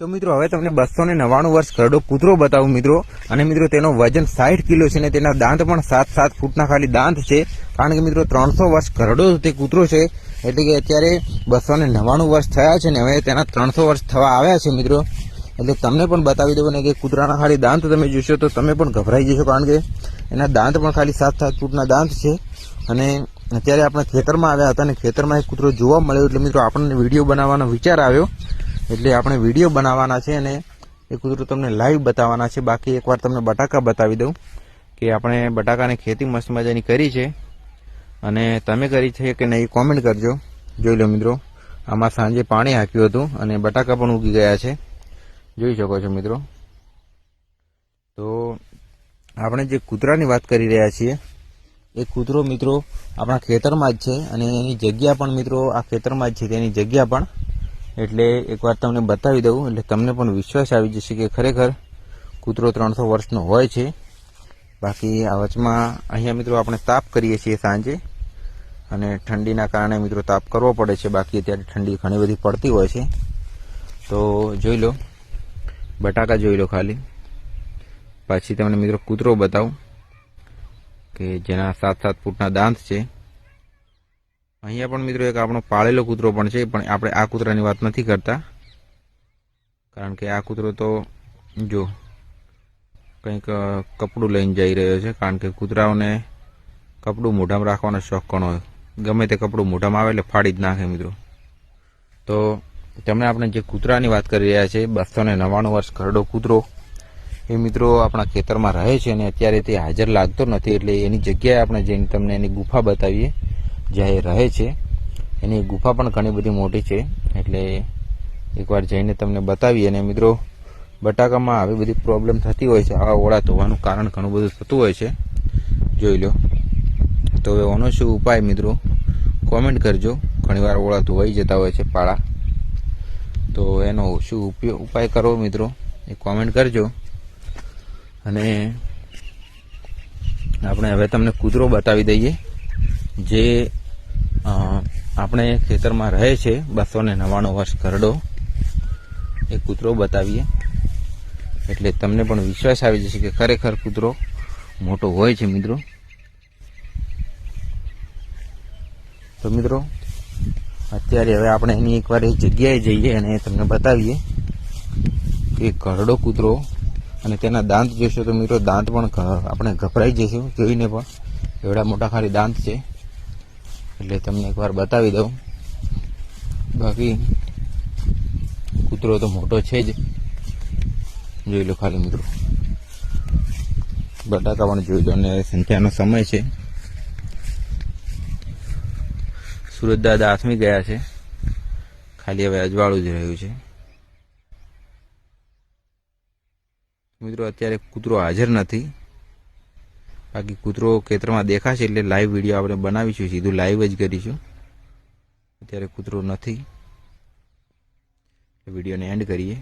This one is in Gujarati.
તો મિત્રો, હવે તમને બસો ને નવ્વાણું વર્ષ ઘરડો કૂતરો બતાવું મિત્રો. અને મિત્રો, તેનો વજન સાઠ કિલો છે ને તેના દાંત પણ સાત સાત ફૂટના ખાલી દાંત છે. કારણ કે મિત્રો, ત્રણસો વર્ષ ઘરડો તે કૂતરો છે. એટલે કે અત્યારે બસો ને નવ્વાણું વર્ષ થયા છે ને હવે તેના ત્રણસો વર્ષ થવા આવ્યા છે મિત્રો. એટલે તમને પણ બતાવી દઉં ને કે કૂતરાના ખાલી દાંત તમે જોશો તો તમે પણ ગભરાઈ જશો કારણ કે એના દાંત પણ ખાલી સાત સાત ફૂટના દાંત છે. અને અત્યારે આપણે ખેતરમાં આવ્યા હતા અને ખેતરમાં એક કૂતરો જોવા મળ્યો. એટલે મિત્રો, આપણને વીડિયો બનાવવાનો વિચાર આવ્યો. એટલે આપણે વીડિયો બનાવવાના છે અને એ કૂતરો તમને લાઈવ બતાવવાના છે. બાકી એકવાર તમને બટાકા બતાવી દઉં કે આપણે બટાકાની ખેતી મસ્ત મજાની કરી છે. અને તમે કરી છે કે નહીં કોમેન્ટ કરજો. જોઈ લો મિત્રો, આમાં સાંજે પાણી હાંક્યું હતું અને બટાકા પણ ઉગી ગયા છે. જોઈ શકો છો મિત્રો. તો આપણે જે કૂતરાની વાત કરી રહ્યા છીએ, એ કૂતરો મિત્રો આપણા ખેતરમાં જ છે અને એની જગ્યા પણ મિત્રો, આ ખેતરમાં જ છે, તેની જગ્યા પણ એટલે એકવાર તમને બતાવી દઉં, એટલે તમને પણ વિશ્વાસ આવી જશે કે ખરેખર કૂતરો ત્રણસો વર્ષનો હોય છે. બાકી આ વચમાં અહીંયા મિત્રો આપણે તાપ કરીએ છીએ સાંજે અને ઠંડીના કારણે મિત્રો તાપ કરવો પડે છે. બાકી અત્યારે ઠંડી ઘણી બધી પડતી હોય છે. તો જોઈ લો, બટાકા જોઈ લો ખાલી. પછી તમને મિત્રો કૂતરો બતાવું કે જેના સાત સાત ફૂટના દાંત છે. અહીંયા પણ મિત્રો એક આપણો પાળેલો કૂતરો પણ છે, પણ આપણે આ કૂતરાની વાત નથી કરતા. કારણ કે આ કૂતરો તો જો કંઈક કપડું લઈને જઈ રહ્યો છે, કારણ કે કૂતરાઓને કપડું મોઢામાં રાખવાનો શોખ ઘણો હોય? ગમે તે કપડું મોઢામાં આવે એટલે ફાડી જ નાખે મિત્રો. તો તમે આપણે જે કૂતરાની વાત કરી રહ્યા છે બસો ને નવ્વાણું વર્ષ ઘરડો કૂતરો, એ મિત્રો આપણા ખેતરમાં રહે છે અને અત્યારે તે હાજર લાગતો નથી, એટલે એની જગ્યાએ આપણે જઈને તમને એની ગુફા બતાવીએ. જ્યાં એ રહે છે, એની ગુફા પણ ઘણી બધી મોટી છે. એટલે એકવાર જઈને તમને બતાવીએ. અને મિત્રો, બટાકામાં આવી બધી પ્રોબ્લેમ થતી હોય છે, આવા ઓળા ધોવાનું કારણ ઘણું બધું થતું હોય છે. જોઈ લો. તો હવે ઓનો શું ઉપાય મિત્રો? કોમેન્ટ કરજો. ઘણીવાર ઓળા ધોવાઈ જતા હોય છે પાળા. તો એનો શું ઉપયોગ, ઉપાય કરો મિત્રો? એ કોમેન્ટ કરજો. અને આપણે હવે તમને કૂતરો બતાવી દઈએ. જે આપણે ખેતરમાં રહે છે બસો ને નવ્વાણું વર્ષ કરડો એ કૂતરો બતાવીએ. એટલે તમને પણ વિશ્વાસ આવી જશે કે ખરેખર કૂતરો મોટો હોય છે મિત્રો. તો મિત્રો, અત્યારે હવે આપણે એની એકવાર એક જગ્યાએ જઈએ અને તમને બતાવીએ કે ઘરડો કૂતરો અને તેના દાંત જોશો તો મિત્રો દાંત પણ આપણે ગભરાઈ જઈશું જોઈને પણ. એવડા મોટા ખાલી દાંત છે. એટલે તમને એકવાર બતાવી દઉં. બાકી, કૂતરો તો મોટો છે જ. જોઈ લો ખાલી મિત્રો. બટાકા પણ જોઈ લો અને સંધ્યાનો સમય છે. સુરત દાદા આથમી ગયા છે. ખાલી હવે અજવાળું જ રહ્યું છે. મિત્રો, અત્યારે કૂતરો હાજર નથી. બાકી કૂતરો ખેતરમાં દેખાશે એટલે લાઈવ વીડિયો આપણે બનાવીશું, સીધું લાઈવ જ કરીશું. અત્યારે કૂતરો નથી. વિડીયોને એન્ડ કરીએ.